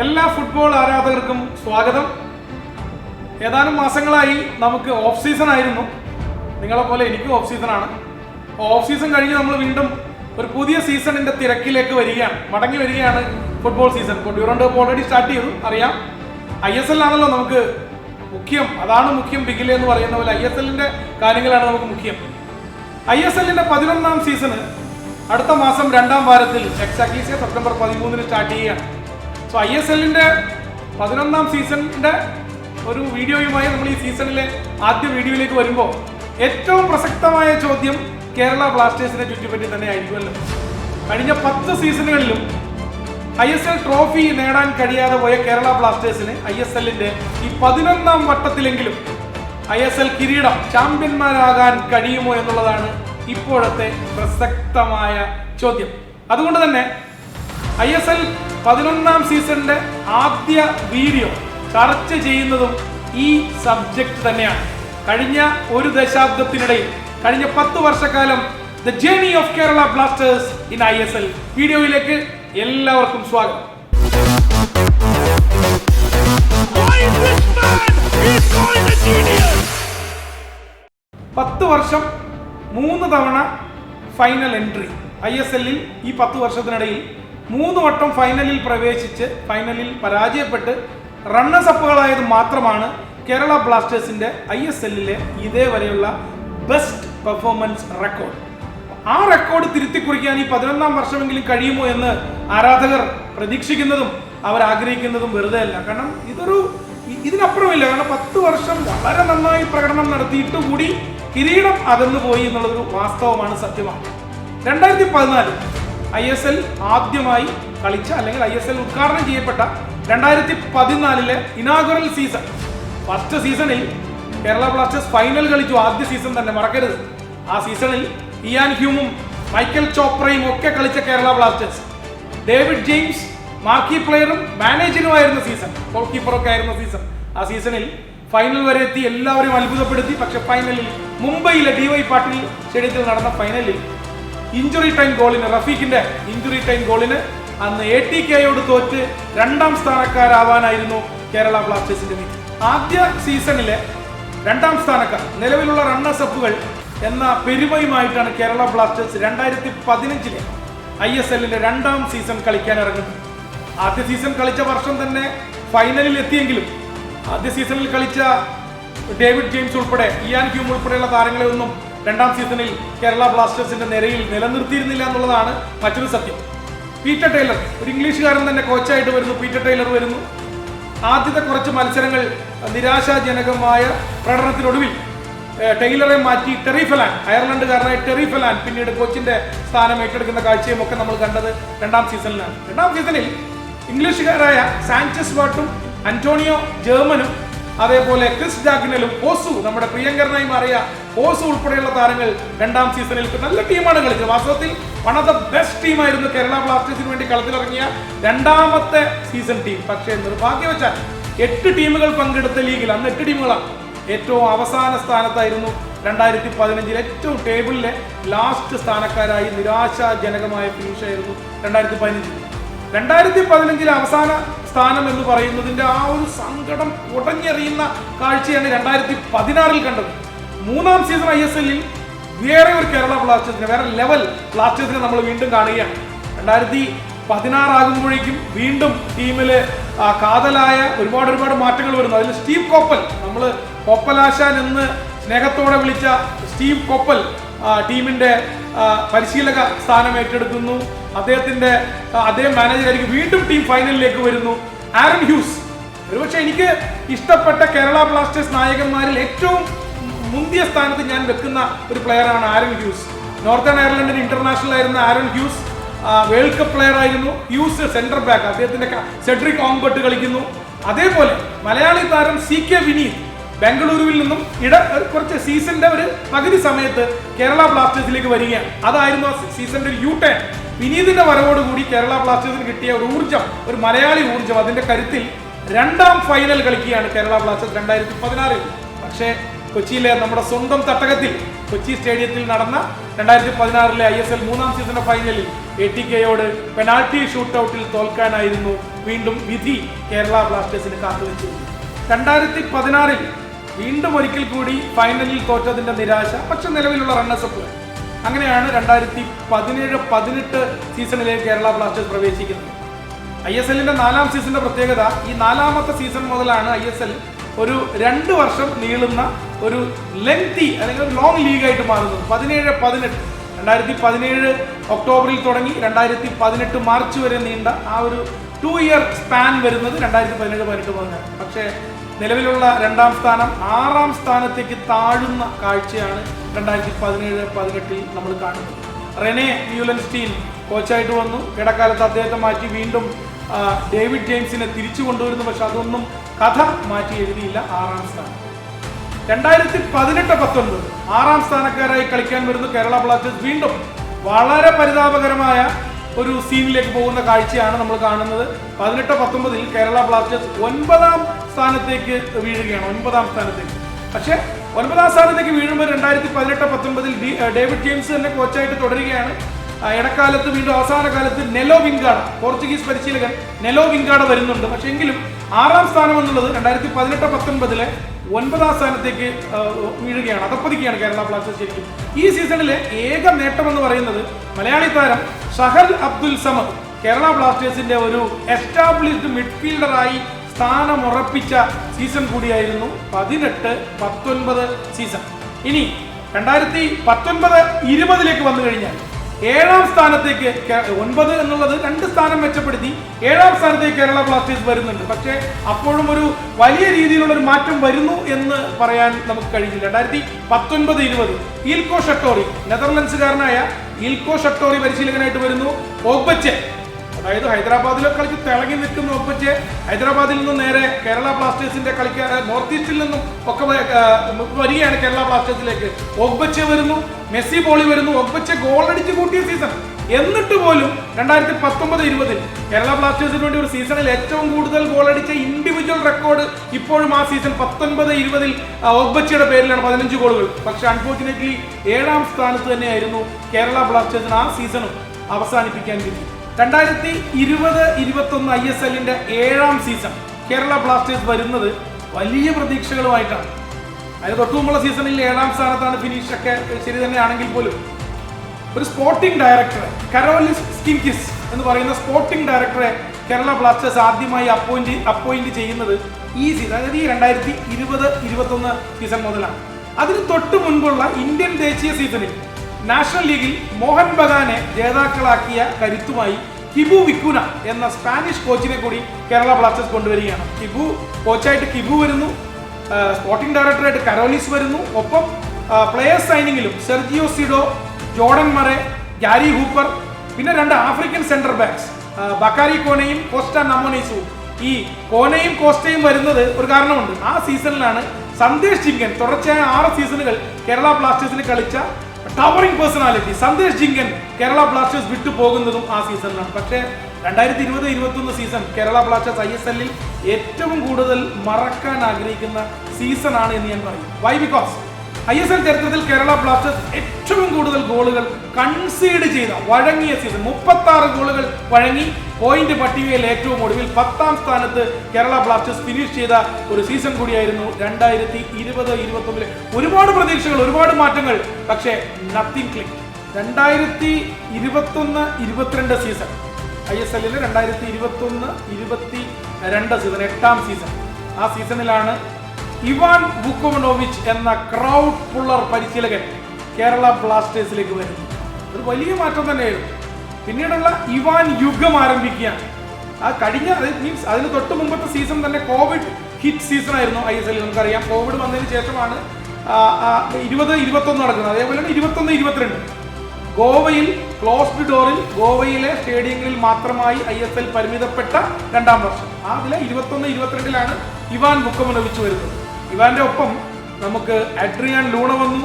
എല്ലാ ഫുട്ബോൾ ആരാധകർക്കും സ്വാഗതം. ഏതാനും മാസങ്ങളായി നമുക്ക് ഓഫ് സീസൺ ആയിരുന്നു. നിങ്ങളെ പോലെ എനിക്കും ഓഫ് സീസൺ ആണ്. ഓഫ് സീസൺ കഴിഞ്ഞ് നമ്മൾ വീണ്ടും ഒരു പുതിയ സീസണിന്റെ തിരക്കിലേക്ക് വരികയാണ്. മടങ്ങി വരികയാണ് ഫുട്ബോൾ സീസൺ ഇപ്പോൾ കപ്പ് ഓൾറെഡി സ്റ്റാർട്ട് ചെയ്തു അറിയാം. ഐ എസ് എൽ ആണല്ലോ നമുക്ക് മുഖ്യം. അതാണ് മുഖ്യം ബിഗിലെ എന്ന് പറയുന്ന പോലെ ഐ എസ് എല്ലിന്റെ കാര്യങ്ങളാണ് നമുക്ക് മുഖ്യം. ഐ എസ് എല്ലിന്റെ പതിനൊന്നാം സീസണ് അടുത്ത മാസം രണ്ടാം വാരത്തിൽ എക്സാക്ട്ലി സെപ്റ്റംബർ പതിമൂന്നിന് സ്റ്റാർട്ട് ചെയ്യുകയാണ്. സോ ഐ എസ് എല്ലിന്റെ പതിനൊന്നാം സീസണിന്റെ ഒരു വീഡിയോയുമായി നമ്മൾ ഈ സീസണിലെ ആദ്യ വീഡിയോയിലേക്ക് വരുമ്പോൾ ഏറ്റവും പ്രസക്തമായ ചോദ്യം കേരള ബ്ലാസ്റ്റേഴ്സിനെ ചുറ്റിപ്പറ്റി തന്നെ ആയിരിക്കുമല്ലോ. കഴിഞ്ഞ പത്ത് സീസണുകളിലും ഐ എസ് എൽ ട്രോഫി നേടാൻ കഴിയാതെ പോയ കേരള ബ്ലാസ്റ്റേഴ്സിന് ഐ എസ് എല്ലിന്റെ ഈ പതിനൊന്നാം വട്ടത്തിലെങ്കിലും ഐ എസ് എൽ കിരീടം ചാമ്പ്യന്മാരാകാൻ കഴിയുമോ എന്നുള്ളതാണ് ഇപ്പോഴത്തെ പ്രസക്തമായ ചോദ്യം. അതുകൊണ്ട് തന്നെ ഐ എസ് എൽ പതിനൊന്നാം സീസണിന്റെ ആദ്യ വീഡിയോ ചർച്ച ചെയ്യുന്നതും ഈ സബ്ജക്ട് തന്നെയാണ് കഴിഞ്ഞ ഒരു ദശാബ്ദത്തിനിടയിൽ കഴിഞ്ഞ പത്ത് വർഷക്കാലം the journey of Kerala Blasters in I S L വീഡിയോയിലേക്ക് എല്ലാവർക്കും സ്വാഗതം! പത്ത് വർഷം മൂന്ന് തവണ ഫൈനൽ എൻട്രി ഐ എസ് എല്ലിൽ ഈ പത്ത് വർഷത്തിനിടയിൽ മൂന്ന് വട്ടം ഫൈനലിൽ പ്രവേശിച്ച് ഫൈനലിൽ പരാജയപ്പെട്ട് റണ്ണേഴ്സ് അപ്പുകളായത് മാത്രമാണ് കേരള ബ്ലാസ്റ്റേഴ്സിന്റെ ഐ എസ് എല്ലിലെ ഇതേവരെയുള്ള ബെസ്റ്റ് പെർഫോമൻസ് റെക്കോർഡ് ആ റെക്കോർഡ് തിരുത്തി കുറിക്കാൻ ഈ പതിനൊന്നാം വർഷമെങ്കിലും കഴിയുമോ എന്ന് ആരാധകർ പ്രതീക്ഷിക്കുന്നതും അവർ ആഗ്രഹിക്കുന്നതും വെറുതെ അല്ല കാരണം ഇതൊരു ഇതിനപ്പുറമില്ല. കാരണം പത്ത് വർഷം വളരെ നന്നായി പ്രകടനം നടത്തിയിട്ട് കൂടി കിരീടം അകന്നു പോയി എന്നുള്ളതൊരു വാസ്തവമാണ് സത്യമാണ്. രണ്ടായിരത്തി പതിനാല് ഐ എസ് എൽ ആദ്യമായി കളിച്ച അല്ലെങ്കിൽ ഐ എസ് എൽ ഉദ്ഘാടനം ചെയ്യപ്പെട്ട രണ്ടായിരത്തി പതിനാലിലെ ഇനാഗുറൽ സീസൺ ഫസ്റ്റ് സീസണിൽ കേരള ബ്ലാസ്റ്റേഴ്സ് ഫൈനൽ കളിച്ചു. ആദ്യ സീസൺ തന്നെ മറക്കരുത്. ആ സീസണിൽ ഇയാൻ ഹ്യൂമും മൈക്കൽ ചോപ്രയും ഒക്കെ കളിച്ച Kerala Blasters David James marquee പ്ലെയറും മാനേജറുമായിരുന്ന സീസൺ ഗോൾ കീപ്പറൊക്കെ ആയിരുന്ന സീസൺ ആ സീസണിൽ ഫൈനൽ വരെ എത്തി. എല്ലാവരെയും അത്ഭുതപ്പെടുത്തി. പക്ഷെ ഫൈനലിൽ മുംബൈയിലെ ഡി വൈ പാട്ടീൽ സ്റ്റേഡിയത്തിൽ നടന്ന ഫൈനലിൽ ഇഞ്ചുറി ടൈം ഗോളിന് റഫീഖിന്റെ ഇഞ്ചുറി ടൈം ഗോളിന് അന്ന് എ ടി കെയോട് തോറ്റ് രണ്ടാം സ്ഥാനക്കാരാവാനായിരുന്നു കേരള ബ്ലാസ്റ്റേഴ്സിന്റെ നീക്കം ആദ്യ സീസണിലെ രണ്ടാം സ്ഥാനക്കാർ നിലവിലുള്ള റണ്ണേഴ്സ് അപ്പുകൾ എന്ന പെരുമയുമായിട്ടാണ് കേരള ബ്ലാസ്റ്റേഴ്സ് രണ്ടായിരത്തി പതിനഞ്ചിലെ ഐ എസ് എല്ലിന്റെ രണ്ടാം സീസൺ കളിക്കാൻ ഇറങ്ങുന്നത്. ആദ്യ സീസൺ കളിച്ച വർഷം തന്നെ ഫൈനലിൽ എത്തിയെങ്കിലും ആദ്യ സീസണിൽ കളിച്ച ഡേവിഡ് ജെയിംസ് ഉൾപ്പെടെ ഇയാൻ ക്യൂം ഉൾപ്പെടെയുള്ള താരങ്ങളെ ഒന്നും രണ്ടാം സീസണിൽ കേരള ബ്ലാസ്റ്റേഴ്സിന്റെ നിരയിൽ നിലനിർത്തിയിരുന്നില്ല എന്നുള്ളതാണ് മറ്റൊരു സത്യം. പീറ്റർ ടൈലർ ഒരു ഇംഗ്ലീഷുകാരൻ തന്നെ കോച്ചായിട്ട് വരുന്നു പീറ്റർ ടൈലർ വരുന്നു. ആദ്യത്തെ കുറച്ച് മത്സരങ്ങൾ നിരാശാജനകമായ പ്രകടനത്തിനൊടുവിൽ ടൈലറെ മാറ്റി ടെറിഫലാൻ അയർലൻഡുകാരനായ ടെറിഫലാൻ പിന്നീട് കോച്ചിന്റെ സ്ഥാനം ഏറ്റെടുക്കുന്ന കാഴ്ചയും ഒക്കെ നമ്മൾ കണ്ടത് രണ്ടാം സീസണിലാണ്. രണ്ടാം സീസണിൽ ഇംഗ്ലീഷുകാരായ സാൻചസ് വാട്ടും അന്റോണിയോ ജർമനും അതേപോലെ ക്രിസ് ജാഗ്നലും ഓസു നമ്മുടെ പ്രിയങ്കരനായി മാറിയ ഓസു ഉൾപ്പെടെയുള്ള താരങ്ങൾ രണ്ടാം സീസണിൽ നല്ല ടീമാണ് കളിച്ചത്. വാസ്തവത്തിൽ വൺ ഓഫ് ദ ബെസ്റ്റ് ടീമായിരുന്നു കേരള ബ്ലാസ്റ്റേഴ്സിന് വേണ്ടി കളത്തിലിറങ്ങിയ രണ്ടാമത്തെ സീസൺ ടീം പക്ഷേ നിർഭാഗ്യവശാൽ എട്ട് ടീമുകൾ പങ്കെടുത്ത ലീഗിൽ അന്ന് എട്ട് ടീമുകളാണ് ഏറ്റവും അവസാന സ്ഥാനത്തായിരുന്നു രണ്ടായിരത്തി പതിനഞ്ചിൽ ഏറ്റവും ടേബിളിലെ ലാസ്റ്റ് സ്ഥാനക്കാരായി നിരാശാജനകമായ ഫിനിഷായിരുന്നു രണ്ടായിരത്തി പതിനഞ്ചിൽ രണ്ടായിരത്തി പതിനഞ്ചിലെ അവസാന സ്ഥാനം എന്ന് പറയുന്നതിന്റെ ആ ഒരു സങ്കടം ഉടഞ്ഞെറിയുന്ന കാഴ്ചയാണ് രണ്ടായിരത്തി പതിനാറിൽ കണ്ടത്. മൂന്നാം സീസൺ ഐ എസ് എല്ലിൽ വേറെ ഒരു കേരള ബ്ലാസ്റ്റേഴ്സിനെ വേറെ ലെവൽ ബ്ലാസ്റ്റേഴ്സിനെ നമ്മൾ വീണ്ടും കാണുകയാണ്. രണ്ടായിരത്തി പതിനാറാകുമ്പോഴേക്കും വീണ്ടും ടീമിൽ കാതലായ ഒരുപാട് ഒരുപാട് മാറ്റങ്ങൾ വരുന്നു. അതിൽ സ്റ്റീവ് കോപ്പൽ നമ്മൾ കോപ്പലാശാൻ എന്ന് സ്നേഹത്തോടെ വിളിച്ച സ്റ്റീവ് കോപ്പൽ ആ, ടീമിന്റെ പരിശീലക സ്ഥാനം ഏറ്റെടുക്കുന്നു. അദ്ദേഹത്തിന്റെ ആ, അദ്ദേഹം മാനേജറായിരിക്കും വീണ്ടും ടീം ഫൈനലിലേക്ക് വരുന്നു. Aaron Hughes. ഒരുപക്ഷെ എനിക്ക് ഇഷ്ടപ്പെട്ട കേരള ബ്ലാസ്റ്റേഴ്സ് നായകന്മാരിൽ ഏറ്റവും മുന്തിയ സ്ഥാനത്ത് ഞാൻ വെക്കുന്ന ഒരു പ്ലെയറാണ് ആരൺ ഹ്യൂസ്. നോർത്തേൺ അയർലൻഡിന് ഇന്റർനാഷണൽ ആയിരുന്ന Aaron Hughes world cup player ആയിരുന്നു. ഹ്യൂസ് സെന്റർ ബാക്ക് അദ്ദേഹത്തിന്റെ സെഡ്രിക് ഓങ്കോട്ട് കളിക്കുന്നു. അതേപോലെ മലയാളി താരം സി കെ വിനീത്. ബാംഗ്ലൂരുവിൽ നിന്നും ഇട കുറച്ച് സീസണിന്റെ ഒരു പകുതി സമയത്ത് കേരള ബ്ലാസ്റ്റേഴ്സിലേക്ക് വരികയാണ്. അതായിരുന്നു ആ സീസണിന്റെ ഒരു യു ടേൺ വിനീതിന്റെ വരവോടുകൂടി കേരള ബ്ലാസ്റ്റേഴ്സിന് കിട്ടിയ ഒരു ഊർജം ഒരു മലയാളി ഊർജം അതിന്റെ കരുത്തിൽ രണ്ടാം ഫൈനൽ കളിക്കുകയാണ് കേരള ബ്ലാസ്റ്റേഴ്സ് രണ്ടായിരത്തി പതിനാറിൽ പക്ഷേ കൊച്ചിയിലെ നമ്മുടെ സ്വന്തം തട്ടകത്തിൽ കൊച്ചി സ്റ്റേഡിയത്തിൽ നടന്ന രണ്ടായിരത്തി പതിനാറിലെ ഐ എസ് എൽ മൂന്നാം സീസണിന്റെ ഫൈനലിൽ എ ടി കെയോട് പെനാൽറ്റി ഷൂട്ടൌട്ടിൽ തോൽക്കാനായിരുന്നു വീണ്ടും വിധി കേരള ബ്ലാസ്റ്റേഴ്സിന് കാത്തുവെച്ചത്. രണ്ടായിരത്തി പതിനാറിൽ വീണ്ടും ഒരിക്കൽ കൂടി ഫൈനലിൽ തോറ്റതിന്റെ നിരാശ പക്ഷെ നിലവിലുള്ള റണ്ണസപ്പ് അങ്ങനെയാണ് രണ്ടായിരത്തി പതിനേഴ് പതിനെട്ട് സീസണിലെ കേരള ബ്ലാസ്റ്റേഴ്സ് പ്രവേശിക്കുന്നത്. ഐ എസ് എല്ലിന്റെ നാലാം സീസണിന്റെ പ്രത്യേകത ഈ നാലാമത്തെ സീസൺ മുതലാണ് ഐ എസ് എൽ ഒരു രണ്ട് വർഷം നീളുന്ന ഒരു ലെങ്തി അല്ലെങ്കിൽ ഒരു ലോങ് ലീഗായിട്ട് മാറുന്നത്. പതിനേഴ് പതിനെട്ട്. രണ്ടായിരത്തി പതിനേഴ് ഒക്ടോബറിൽ തുടങ്ങി രണ്ടായിരത്തി പതിനെട്ട് മാർച്ച് വരെ നീണ്ട ആ ഒരു ടു ഇയർ സ്പാൻ വരുന്നത് രണ്ടായിരത്തി പതിനേഴ് പതിനെട്ട് മുതലാണ്. പക്ഷേ നിലവിലുള്ള രണ്ടാം സ്ഥാനം ആറാം സ്ഥാനത്തേക്ക് താഴുന്ന കാഴ്ചയാണ് രണ്ടായിരത്തി പതിനേഴ് പതിനെട്ടിൽ നമ്മൾ കാണുന്നത്. റെനെ മ്യൂലൻസ്റ്റീൻ കോച്ചായിട്ട് വന്നു. ഇടക്കാലത്ത് അദ്ദേഹത്തെ മാറ്റി വീണ്ടും ഡേവിഡ് ജെയിംസിനെ തിരിച്ചു കൊണ്ടുവരുന്നു. പക്ഷെ അതൊന്നും കഥ മാറ്റി എഴുതിയില്ല ആറാം സ്ഥാനം. രണ്ടായിരത്തി പതിനെട്ട് പത്തൊൻപത് ആറാം സ്ഥാനക്കാരായി കളിക്കാൻ വരുന്ന കേരള ബ്ലാസ്റ്റേഴ്സ് വീണ്ടും വളരെ പരിതാപകരമായ ഒരു സീനിലേക്ക് പോകുന്ന കാഴ്ചയാണ് നമ്മൾ കാണുന്നത്. പതിനെട്ട് പത്തൊമ്പതിൽ കേരള ബ്ലാസ്റ്റേഴ്സ് ഒൻപതാം സ്ഥാനത്തേക്ക് വീഴുകയാണ് ഒൻപതാം സ്ഥാനത്തേക്ക്. പക്ഷേ ഒൻപതാം സ്ഥാനത്തേക്ക് വീഴുമ്പോൾ രണ്ടായിരത്തി പതിനെട്ട് പത്തൊമ്പതിൽ ഡി- ഡേവിഡ് ജെയിംസ് തന്നെ കോച്ചായിട്ട് തുടരുകയാണ്. ഇടക്കാലത്ത് വീണ്ടും അവസാന കാലത്ത് നെലോ വിങ്കാട പോർച്ചുഗീസ് പരിശീലകൻ നെലോ വിങ്കാട വരുന്നുണ്ട്. പക്ഷെ എങ്കിലും ആറാം സ്ഥാനം എന്നുള്ളത് രണ്ടായിരത്തി പതിനെട്ട് പത്തൊൻപതിലെ ഒൻപതാം സ്ഥാനത്തേക്ക് വീഴുകയാണ് അതപ്പതിക്കുകയാണ് കേരള ബ്ലാസ്റ്റേഴ്സ് ശരിക്കും. ഈ സീസണിലെ ഏക നേട്ടം എന്ന് പറയുന്നത് മലയാളി താരം ഷഹൽ അബ്ദുൽ സമദ് കേരള ബ്ലാസ്റ്റേഴ്സിന്റെ ഒരു എസ്റ്റാബ്ലിഷ്ഡ് മിഡ്ഫീൽഡറായി സ്ഥാനമുറപ്പിച്ച സീസൺ കൂടിയായിരുന്നു പതിനെട്ട് പത്തൊൻപത് സീസൺ. ഇനി രണ്ടായിരത്തി പത്തൊൻപത് ഇരുപതിലേക്ക് വന്നു കഴിഞ്ഞാൽ ഏഴാം സ്ഥാനത്തേക്ക് ഒൻപത് എന്നുള്ളത് രണ്ട് സ്ഥാനം മെച്ചപ്പെടുത്തി ഏഴാം സ്ഥാനത്തേക്ക് കേരള ബ്ലാസ്റ്റേഴ്സ് വരുന്നുണ്ട്. പക്ഷേ അപ്പോഴും ഒരു വലിയ രീതിയിലുള്ള ഒരു മാറ്റം വരുന്നു എന്ന് പറയാൻ നമുക്ക് കഴിയില്ല രണ്ടായിരത്തി പത്തൊൻപത് ഇരുപത് ഈൽക്കോ ഷട്ടോറി നെതർലൻഡ്സുകാരനായ ഈൽക്കോ ഷട്ടോറി പരിശീലകനായിട്ട് വരുന്നു. ഓഗ്ബച്ചെ അതായത് ഹൈദരാബാദിലെ കളിക്ക് തിളങ്ങി നിൽക്കുന്ന ഒപ്പിച്ച് ഹൈദരാബാദിൽ നിന്നും നേരെ കേരള ബ്ലാസ്റ്റേഴ്സിന്റെ കളിക്കാർ നോർത്ത് ഈസ്റ്റിൽ നിന്നും ഒക്കെ വരികയാണ് കേരള ബ്ലാസ്റ്റേഴ്സിലേക്ക്. ഒഗ്ബച്ചെ വരുന്നു മെസ്സി ബോളി വരുന്നു ഒഗ്ബച്ചെ ഗോൾ അടിച്ച് കൂട്ടിയ സീസൺ എന്നിട്ട് പോലും രണ്ടായിരത്തി പത്തൊമ്പത് ഇരുപതിൽ കേരള ബ്ലാസ്റ്റേഴ്സിന് വേണ്ടി ഒരു സീസണിൽ ഏറ്റവും കൂടുതൽ ഗോൾ അടിച്ച ഇൻഡിവിജ്വൽ റെക്കോർഡ് ഇപ്പോഴും ആ സീസൺ പത്തൊൻപത് ഇരുപതിൽ ഒഗ്ബച്ചയുടെ പേരിലാണ് പതിനഞ്ച് ഗോളുകൾ പക്ഷെ അൺഫോർച്ചുനേറ്റ്ലി ഏഴാം സ്ഥാനത്ത് തന്നെയായിരുന്നു കേരള ബ്ലാസ്റ്റേഴ്സിന് ആ സീസണും അവസാനിപ്പിക്കാൻ കിട്ടി രണ്ടായിരത്തി ഇരുപത് ഇരുപത്തൊന്ന് ഐ എസ് എല്ലിന്റെ ഏഴാം സീസൺ കേരള ബ്ലാസ്റ്റേഴ്സ് വരുന്നത് വലിയ പ്രതീക്ഷകളുമായിട്ടാണ്. അതിന് തൊട്ടു മുമ്പുള്ള സീസണിൽ ഏഴാം സ്ഥാനത്താണ് ഫിനിഷ് ഒക്കെ ശരി തന്നെയാണെങ്കിൽ പോലും. ഒരു സ്പോർട്ടിംഗ് ഡയറക്ടർ കരോലിസ് സ്കിൻകിസ് എന്ന് പറയുന്ന സ്പോർട്ടിംഗ് ഡയറക്ടറെ കേരള ബ്ലാസ്റ്റേഴ്സ് ആദ്യമായി അപ്പോയിന്റ് അപ്പോയിന്റ് ചെയ്യുന്നത് ഈ സീസൺ അതായത് ഈ രണ്ടായിരത്തി ഇരുപത് ഇരുപത്തൊന്ന് സീസൺ മുതലാണ്. അതിന് തൊട്ട് മുൻപുള്ള ഇന്ത്യൻ ദേശീയ സീസണിൽ നാഷണൽ ലീഗിൽ മോഹൻ ബഗാനെ ജേതാക്കളാക്കിയ കരുത്തുമായി കിബു വിക്കുന എന്ന സ്പാനിഷ് കോച്ചിനെ കൂടി കേരള ബ്ലാസ്റ്റേഴ്സ് കൊണ്ടുവരികയാണ്. കിബു കോച്ചായിട്ട് കിബു വരുന്നു സ്പോർട്ടിംഗ് ഡയറക്ടറായിട്ട് കരോലിസ് വരുന്നു. ഒപ്പം players സൈനിങ്ങിലും Sergio Sido Jordan Murray Gary Hooper പിന്നെ രണ്ട് ആഫ്രിക്കൻ സെന്റർ ബാക്സ് ബക്കാരി കോനയും കോസ്റ്റ നമോനൈസും. ഈ കോനയും കോസ്റ്റയും വരുന്നത് ഒരു കാരണമുണ്ട്. ആ സീസണിലാണ് സന്ദേശ് ചിങ്കൻ തുടർച്ചയായ ആറ് സീസണുകൾ കേരള ബ്ലാസ്റ്റേഴ്സിന് കളിച്ച towering personality Sandesh Jhingan Kerala Blasters വിട്ടു പോകുന്നതും ആ സീസണിലാണ് പക്ഷേ രണ്ടായിരത്തി ഇരുപത് ഇരുപത്തൊന്ന് season Kerala Blasters I S എല്ലിൽ ഏറ്റവും കൂടുതൽ മറക്കാൻ ആഗ്രഹിക്കുന്ന സീസണാണ് എന്ന് ഞാൻ പറയും. Why because I S L ചരിത്രത്തിൽ കേരള ബ്ലാസ്റ്റേഴ്സ് ഏറ്റവും കൂടുതൽ ഗോളുകൾ കൺസീഡ് ചെയ്ത വഴങ്ങിയ സീസൺ മുപ്പത്തി ആറ് ഗോളുകൾ വഴങ്ങി പോയിന്റ് പട്ടികയിൽ ഏറ്റവും ഒടുവിൽ പത്താം സ്ഥാനത്ത് കേരള ബ്ലാസ്റ്റേഴ്സ് ഫിനിഷ് ചെയ്ത ഒരു സീസൺ കൂടിയായിരുന്നു രണ്ടായിരത്തി ഇരുപത് ഇരുപത്തൊന്നിലെ. ഒരുപാട് പ്രതീക്ഷകൾ ഒരുപാട് മാറ്റങ്ങൾ പക്ഷേ നത്തിങ് ക്ലിക്ക് രണ്ടായിരത്തി ഇരുപത്തൊന്ന് ഇരുപത്തിരണ്ട് സീസൺ ഐ എസ് എല്ലിൽ രണ്ടായിരത്തി ഇരുപത്തൊന്ന് ഇരുപത്തി രണ്ട് സീസൺ എട്ടാം സീസൺ ആ സീസണിലാണ് ഇവാൻ ബുക്കോമനോവിച്ച് എന്ന ക്രൗഡ് പുള്ളർ പരിശീലകൻ കേരള ബ്ലാസ്റ്റേഴ്സിലേക്ക് വരുന്നു. ഒരു വലിയ മാറ്റം തന്നെയായിരുന്നു. പിന്നീടുള്ള ഇവാൻ യുഗം ആരംഭിക്കുകയാണ്. ആ കഴിഞ്ഞ മീൻസ് അതിന് തൊട്ട് മുമ്പത്തെ സീസൺ തന്നെ കോവിഡ് ഹിറ്റ് സീസൺ ആയിരുന്നു ഐ എസ് എല്ലിൽ നമുക്കറിയാം. കോവിഡ് വന്നതിന് ശേഷമാണ് ഇരുപത് ഇരുപത്തൊന്ന് നടക്കുന്നത്. അതേപോലെ തന്നെ ഇരുപത്തൊന്ന് ഇരുപത്തിരണ്ട്. ഗോവയിൽ ക്ലോസ്ഡ് ഡോറിൽ ഗോവയിലെ സ്റ്റേഡിയങ്ങളിൽ മാത്രമായി ഐ എസ് എൽ പരിമിതപ്പെട്ട രണ്ടാം വർഷം. അതിലെ ഇരുപത്തൊന്ന് ഇരുപത്തിരണ്ടിലാണ് ഇവാൻ ബുക്കമനോവിച്ച് വരുന്നത്. ഇവാന്റെ ഒപ്പം നമുക്ക് അഡ്രിയാൻ ലൂണ വന്നു.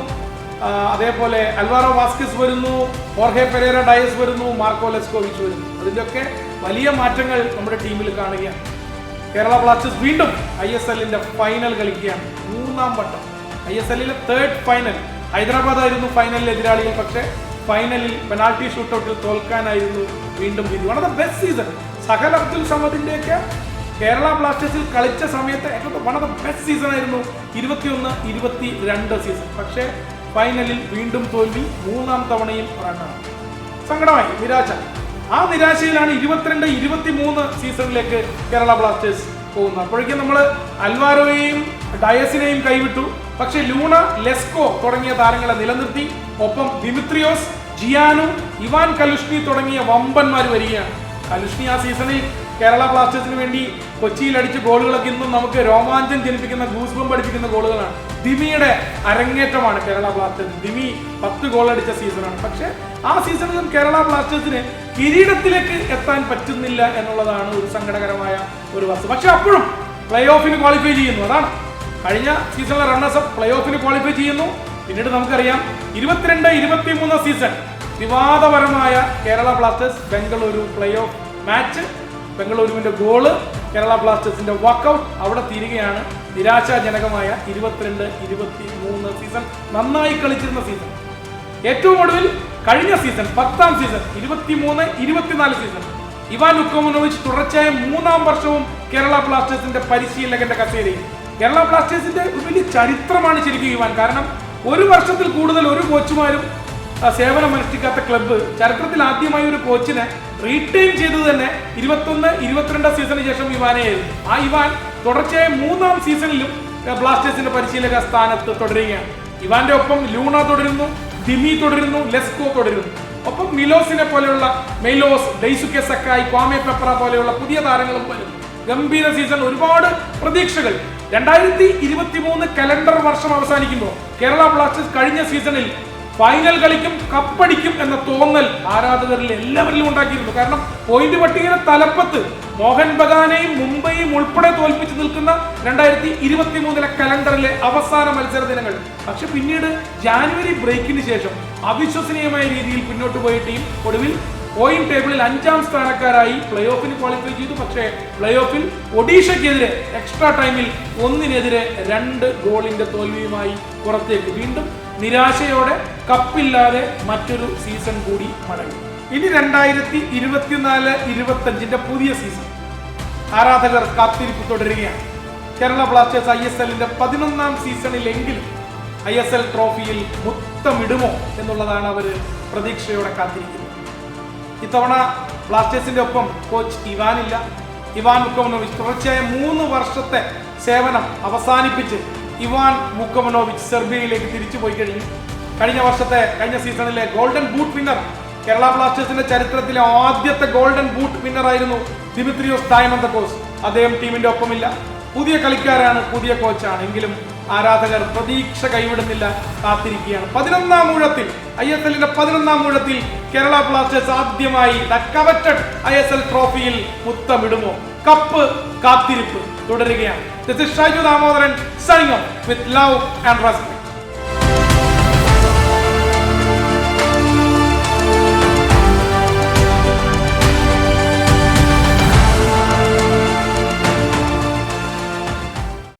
അതേപോലെ അൽവാറോ വാസ്കിസ് വരുന്നു ഹോർഹെ പെരേര ഡയസ് വരുന്നു മാർക്കോ ലെസ്കോവിച്ച് വരുന്നു. അതിന്റെയൊക്കെ വലിയ മാറ്റങ്ങൾ നമ്മുടെ ടീമിൽ കാണുകയാണ്. കേരള ബ്ലാസ്റ്റേഴ്സ് വീണ്ടും ഐ എസ് എല്ലിന്റെ ഫൈനൽ കളിക്കുകയാണ്. മൂന്നാം വട്ടം. ഐ എസ് എല്ലിലെ തേർഡ് ഫൈനൽ ഹൈദരാബാദ് ആയിരുന്നു ഫൈനലിൽ എതിരാളികൾ പക്ഷേ ഫൈനലിൽ പെനാൾട്ടി ഷൂട്ടൗട്ടിൽ തോൽക്കാനായിരുന്നു വീണ്ടും വിധി one of the best season Sahal Abdul സമദിന്റെയൊക്കെ Kerala ബ്ലാസ്റ്റേഴ്സിൽ കളിച്ച സമയത്ത് ഏറ്റവും one of the best season ആയിരുന്നു ഇരുപത്തിയൊന്ന് ഇരുപത്തി രണ്ട് സീസൺ പക്ഷേ ഫൈനലിൽ വീണ്ടും തോൽവി മൂന്നാം തവണയും റണ്ണാണ് സങ്കടമായി നിരാശ. ആ നിരാശയിലാണ് ഇരുപത്തിരണ്ട് ഇരുപത്തി മൂന്ന് സീസണിലേക്ക് കേരള ബ്ലാസ്റ്റേഴ്സ് പോകുന്നത്. അപ്പോഴേക്കും നമ്മൾ അൽവാരോയെയും ഡയസിനെയും കൈവിട്ടു. പക്ഷേ ലൂണ ലെസ്കോ തുടങ്ങിയ താരങ്ങളെ നിലനിർത്തി. ഒപ്പം ദിമിത്രിയോസ് ജിയാനു ഇവാൻ കലുഷ്ണി തുടങ്ങിയ വമ്പന്മാർ വരികയാണ്. കലുഷ്ണി ആ സീസണിൽ കേരള ബ്ലാസ്റ്റേഴ്സിന് വേണ്ടി കൊച്ചിയിൽ അടിച്ച ഗോളുകളൊക്കെ ഇന്നും നമുക്ക് രോമാഞ്ചം ജനിപ്പിക്കുന്ന ഗൂസ്ബം പഠിപ്പിക്കുന്ന ഗോളുകളാണ്. ദിമിയുടെ അരങ്ങേറ്റമാണ് കേരള ബ്ലാസ്റ്റേഴ്സ്. ദിമി പത്ത് ഗോൾ അടിച്ച സീസണാണ് പക്ഷേ ആ സീസണിലും കേരള ബ്ലാസ്റ്റേഴ്സിന് കിരീടത്തിലേക്ക് എത്താൻ പറ്റുന്നില്ല എന്നുള്ളതാണ് ഒരു സങ്കടകരമായ ഒരു വസ്തു. പക്ഷെ അപ്പോഴും പ്ലേ ഓഫിന് ക്വാളിഫൈ ചെയ്യുന്നു. അതാണ്. കഴിഞ്ഞ സീസണിലെ റണ്ണേഴ്സ് പ്ലേ ഓഫിന് ക്വാളിഫൈ ചെയ്യുന്നു. പിന്നീട് നമുക്കറിയാം ഇരുപത്തിരണ്ട് ഇരുപത്തിമൂന്ന് സീസൺ വിവാദപരമായ Kerala Blasters Bengaluru play off match ബംഗളൂരുവിന്റെ goal Kerala ബ്ലാസ്റ്റേഴ്സിന്റെ വക്കൗട്ട് അവിടെ തീരുകയാണ്. നിരാശാജനകമായ ഇരുപത്തിരണ്ട് ഇരുപത്തി മൂന്ന് സീസൺ നന്നായി കളിച്ചിരുന്ന സീസൺ ഏറ്റവും ഒടുവിൽ കഴിഞ്ഞ സീസൺ പത്താം സീസൺ ഇരുപത്തിമൂന്ന് ഇരുപത്തിനാല് സീസൺ ഇവാൻ ഉക്കോമനോവിച്ച് തുടർച്ചയായ മൂന്നാം വർഷവും കേരള ബ്ലാസ്റ്റേഴ്സിന്റെ പരിശീലകന്റെ കസേരയിൽ. കേരള ബ്ലാസ്റ്റേഴ്സിന്റെ വലിയ ചരിത്രമാണ് ശരിക്കും ഇവാൻ. കാരണം ഒരു വർഷത്തിൽ കൂടുതൽ ഒരു കോച്ചുമാരും സേവനം അനുഷ്ഠിക്കാത്ത ക്ലബ്ബ് ചരിത്രത്തിൽ ആദ്യമായി ഒരു കോച്ചിനെ റീറ്റെയിൻ ചെയ്തത് തന്നെ ഇരുപത്തൊന്ന് ഇരുപത്തിരണ്ടാം സീസണിന് ശേഷം ഇവാനെയായിരുന്നു. ആ ഇവാൻ തുടർച്ചയായ മൂന്നാം സീസണിലും ബ്ലാസ്റ്റേഴ്സിന്റെ പരിശീലക സ്ഥാനത്ത് തുടരുകയാണ്. ഇവാന്റെ ഒപ്പം ലൂണ തുടരുന്നു ദിമി തുടരുന്നു ലെസ്കോ തുടരുന്നു. ഒപ്പം മിലോസിനെ പോലെയുള്ള മെയിലോസ് ഡെയ്സുക്കെ സക്കായി ക്വാമെ പെപ്ര പോലെയുള്ള പുതിയ താരങ്ങളും വരുന്നു. ഗംഭീര സീസൺ ഒരുപാട് പ്രതീക്ഷകൾ. രണ്ടായിരത്തി ഇരുപത്തി മൂന്ന് കലണ്ടർ വർഷം അവസാനിക്കുമ്പോൾ കേരള ബ്ലാസ്റ്റേഴ്സ് കഴിഞ്ഞ സീസണിൽ ഫൈനൽ കളിക്കും കപ്പടിക്കും എന്ന തോന്നൽ ആരാധകരിൽ എല്ലാവരിലും ഉണ്ടാക്കിയിരുന്നു. കാരണം പോയിന്റ് പട്ടികയുടെ തലപ്പത്ത് മോഹൻ ബഗാനെയും മുംബൈയും ഉൾപ്പെടെ തോൽപ്പിച്ച് നിൽക്കുന്ന രണ്ടായിരത്തി ഇരുപത്തി മൂന്നിലെ കലണ്ടറിലെ അവസാന മത്സര ദിനങ്ങൾ. പക്ഷെ പിന്നീട് ജാനുവരി ബ്രേക്കിന് ശേഷം അവിശ്വസനീയമായ രീതിയിൽ പിന്നോട്ട് പോയ ടീം ഒടുവിൽ പോയിന്റ് ടേബിളിൽ അഞ്ചാം സ്ഥാനക്കാരായി പ്ലേ ഓഫിന് ക്വാളിഫൈ ചെയ്തു. പക്ഷേ പ്ലേ ഓഫിൽ ഒഡീഷയ്ക്കെതിരെ എക്സ്ട്രാ ടൈമിൽ ഒന്നിനെതിരെ രണ്ട് ഗോളിന്റെ തോൽവിയുമായി പുറത്തേക്ക് വീണ്ടും നിരാശയോടെ കപ്പില്ലാതെ മറ്റൊരു സീസൺ കൂടി മടങ്ങി. ഇനി രണ്ടായിരത്തി ഇരുപത്തിനാല് ഇരുപത്തഞ്ചിന്റെ പുതിയ സീസൺ ആരാധകർ കാത്തിരിപ്പ് തുടരുകയാണ്. കേരള ബ്ലാസ്റ്റേഴ്സ് ഐ എസ് എല്ലിന്റെ പതിനൊന്നാം സീസണിലെങ്കിലും ഐ എസ് എൽ ട്രോഫിയിൽ മുത്തമിടുമോ എന്നുള്ളതാണ് അവർ പ്രതീക്ഷയോടെ കാത്തിരിക്കുന്നത്. ഇത്തവണ ബ്ലാസ്റ്റേഴ്സിന്റെ ഒപ്പം കോച്ച് ഇവാനില്ല. ഇവാൻ മുക്കമനോവിച്ച് തുടർച്ചയായ മൂന്ന് വർഷത്തെ സേവനം അവസാനിപ്പിച്ച് ഇവാൻ മുക്കമനോവിച്ച് സെർബിയയിലേക്ക് തിരിച്ചു പോയി കഴിഞ്ഞു. കഴിഞ്ഞ വർഷത്തെ കഴിഞ്ഞ സീസണിലെ ഗോൾഡൻ ബൂട്ട് വിന്നർ കേരള ബ്ലാസ്റ്റേഴ്സിന്റെ ചരിത്രത്തിലെ ആദ്യത്തെ ഗോൾഡൻ ബൂട്ട് വിന്നർ ആയിരുന്നു ദിമിത്രിയോസ് ഡയമന്തക്കോസ് അദ്ദേഹം ടീമിന്റെ ഒപ്പമില്ല. പുതിയ കളിക്കാരാണ് പുതിയ കോച്ചാണ്. എങ്കിലും ആരാധകർ പ്രതീക്ഷ കൈവിടുന്നില്ല. കാത്തിരിക്കുകയാണ്. പതിനൊന്നാം ഊഴത്തിൽ ഐ എസ് എല്ലിന്റെ പതിനൊന്നാം ഊഴത്തിൽ കേരള ബ്ലാസ്റ്റേഴ്സ് ആദ്യമായി കവറ്റഡ് ഐ എസ് എൽ ട്രോഫിയിൽ മുത്തമിടുമോ? കപ്പ് കാത്തിരിപ്പ് തുടരുകയാണ്. This is Shaiju Damodaran signing off with love and respect.